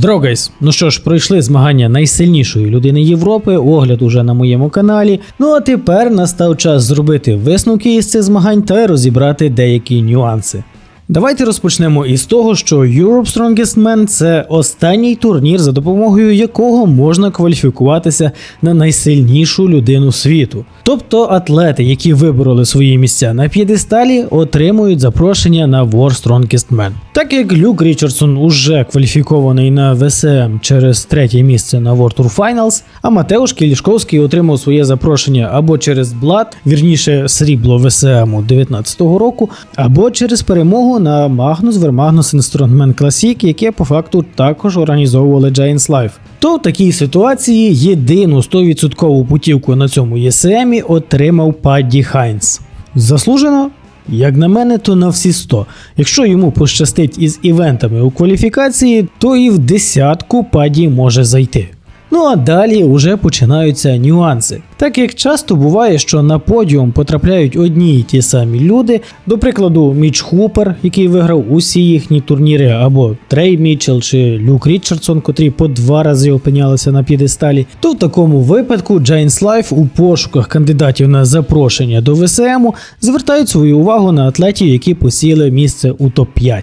Здорово! Ну що ж, пройшли змагання найсильнішої людини Європи, огляд уже на моєму каналі. Ну а тепер настав час зробити висновки із цих змагань та розібрати деякі нюанси. Давайте розпочнемо із того, що Europe Strongest Man – це останній турнір, за допомогою якого можна кваліфікуватися на найсильнішу людину світу. Тобто атлети, які вибороли свої місця на п'єдесталі, отримують запрошення на War Strongest Man. Так як Люк Річардсон уже кваліфікований на ВСМ через третє місце на World Tour Finals, а Матеуш Кілішковський отримав своє запрошення або через Блад, вірніше срібло ВСМу 19-го року, або через перемогу на Magnus Vermagnus Strongman Classic, яке по факту також організовували Giants Life. То в такій ситуації єдину 100% путівку на цьому ЄСМі отримав Падді Хайнс. Заслужено? Як на мене, то на всі 100. Якщо йому пощастить із івентами у кваліфікації, то і в десятку паді може зайти. Ну а далі вже починаються нюанси. Так як часто буває, що на подіум потрапляють одні й ті самі люди, до прикладу, Міч Хупер, який виграв усі їхні турніри, або Трей Мітчелл чи Люк Річардсон, котрі по два рази опинялися на п'єдесталі, то в такому випадку Giants Life у пошуках кандидатів на запрошення до ВСМу звертають свою увагу на атлетів, які посіли місце у топ-5.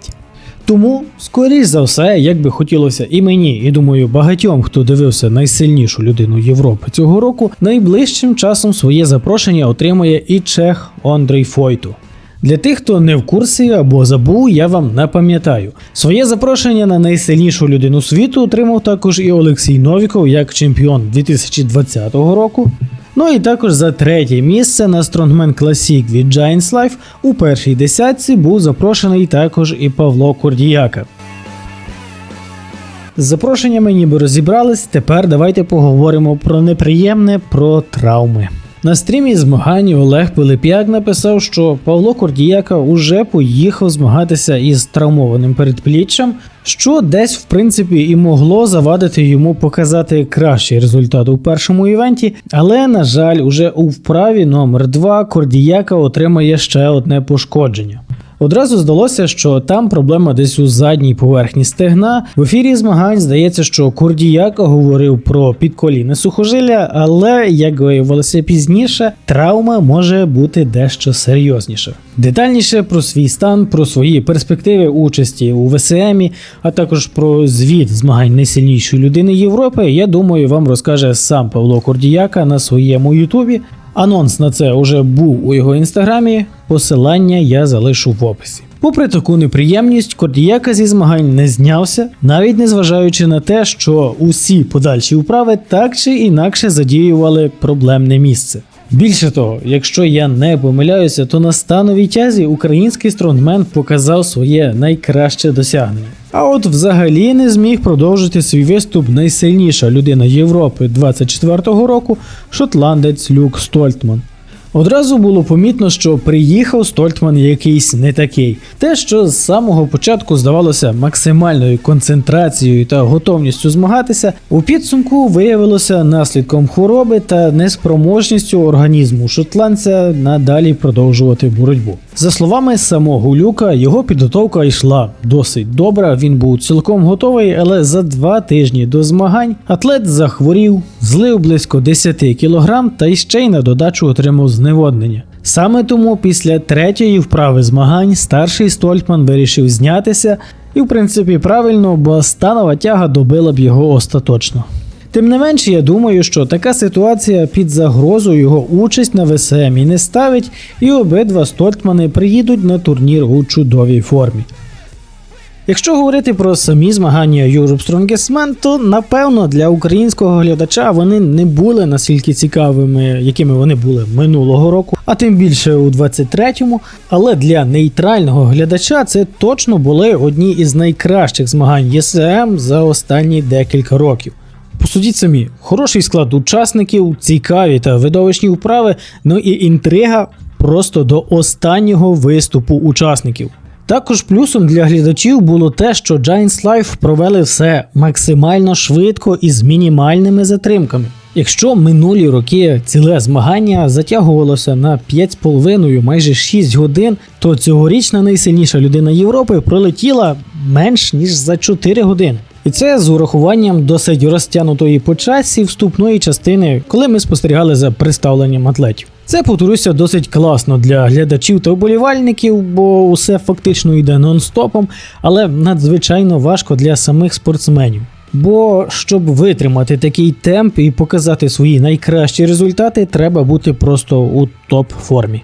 Тому, скоріш за все, як би хотілося і мені, і думаю, багатьом, хто дивився найсильнішу людину Європи цього року, найближчим часом своє запрошення отримає і чех Андрій Фойту. Для тих, хто не в курсі або забув, я вам напам'ятаю. Своє запрошення на найсильнішу людину світу отримав також і Олексій Новіков як чемпіон 2020 року. Ну і також за третє місце на Strongman Classic від Giants Life у першій десятці був запрошений також і Павло Кордіяка. З запрошеннями ніби розібрались. Тепер давайте поговоримо про неприємне, про травми. На стрімі змагань Олег Пилип'як написав, що Павло Кордіяка уже поїхав змагатися із травмованим передпліччям, що десь в принципі і могло завадити йому показати кращий результат у першому івенті, але на жаль, уже у вправі номер 2 Кордіяка отримає ще одне пошкодження. Одразу здалося, що там проблема десь у задній поверхні стегна. В ефірі змагань здається, що Курдіяка говорив про підколінне сухожилля, але як виявилося пізніше, травма може бути дещо серйозніше. Детальніше про свій стан, про свої перспективи участі у ВСМі, а також про звіт змагань найсильнішої людини Європи. Я думаю, вам розкаже сам Павло Кордіяка на своєму Ютубі. Анонс на це вже був у його інстаграмі. Посилання я залишу в описі. Попри таку неприємність, Кордіяка зі змагань не знявся, навіть незважаючи на те, що усі подальші вправи так чи інакше задіювали проблемне місце. Більше того, якщо я не помиляюся, то на становій тязі український стронгмен показав своє найкраще досягнення. А от взагалі не зміг продовжити свій виступ найсильніша людина Європи 24-го року шотландець Люк Стольтман. Одразу було помітно, що приїхав Стольтман якийсь не такий. Те, що з самого початку здавалося максимальною концентрацією та готовністю змагатися, у підсумку виявилося наслідком хвороби та неспроможністю організму шотландця надалі продовжувати боротьбу. За словами самого Люка, його підготовка йшла досить добра. Він був цілком готовий, але за два тижні до змагань атлет захворів, злив близько 10 кг та ще й на додачу отримав зневоднення. Саме тому після третьої вправи змагань старший Стольтман вирішив знятися, і в принципі правильно, бо станова тяга добила б його остаточно. Тим не менше, я думаю, що така ситуація під загрозу його участь на ВСМ і не ставить, і обидва Стольтмани приїдуть на турнір у чудовій формі. Якщо говорити про самі змагання Europe Strongest Man, то напевно для українського глядача вони не були настільки цікавими, якими вони були минулого року, а тим більше у 23-му. Але для нейтрального глядача це точно були одні із найкращих змагань ЄСМ за останні декілька років. Посудіть самі, хороший склад учасників, цікаві та видовищні вправи, ну і інтрига просто до останнього виступу учасників. Також плюсом для глядачів було те, що Giants Life провели все максимально швидко і з мінімальними затримками. Якщо минулі роки ціле змагання затягувалося на 5,5 майже 6 годин, то цьогорічна найсильніша людина Європи пролетіла менш ніж за 4 години. І це з урахуванням досить розтягнутої по часі вступної частини, коли ми спостерігали за представленням атлетів. Це повторюся досить класно для глядачів та вболівальників, бо усе фактично йде нон-стопом, але надзвичайно важко для самих спортсменів. Бо щоб витримати такий темп і показати свої найкращі результати, треба бути просто у топ-формі.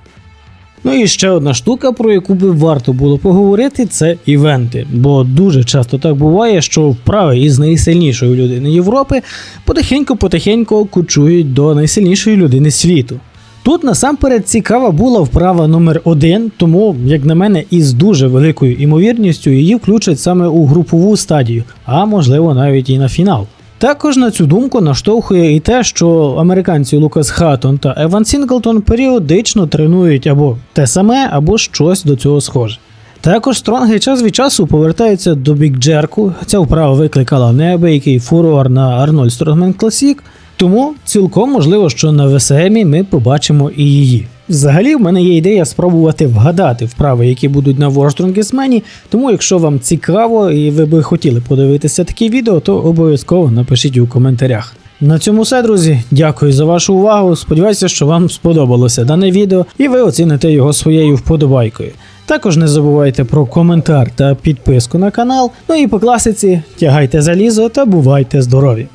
Ну і ще одна штука, про яку би варто було поговорити, це івенти. Бо дуже часто так буває, що вправи із найсильнішої людини Європи потихеньку-потихеньку кучують до найсильнішої людини світу. Тут насамперед цікава була вправа номер один, тому, як на мене, із дуже великою імовірністю її включать саме у групову стадію, а можливо навіть і на фінал. Також на цю думку наштовхує і те, що американці Лукас Хаттон та Еван Сінглтон періодично тренують або те саме, або щось до цього схоже. Також стронги час від часу повертаються до бікджерку. Ця вправа викликала неабиякий фурор на Arnold Strongman Classic, тому цілком можливо, що на ВСМі ми побачимо і її. Взагалі, в мене є ідея спробувати вгадати вправи, які будуть на Strongest тому якщо вам цікаво і ви би хотіли подивитися такі відео, то обов'язково напишіть у коментарях. На цьому все, друзі. Дякую за вашу увагу. Сподіваюся, що вам сподобалося дане відео і ви оціните його своєю вподобайкою. Також не забувайте про коментар та підписку на канал. Ну і по класиці тягайте залізо та бувайте здорові!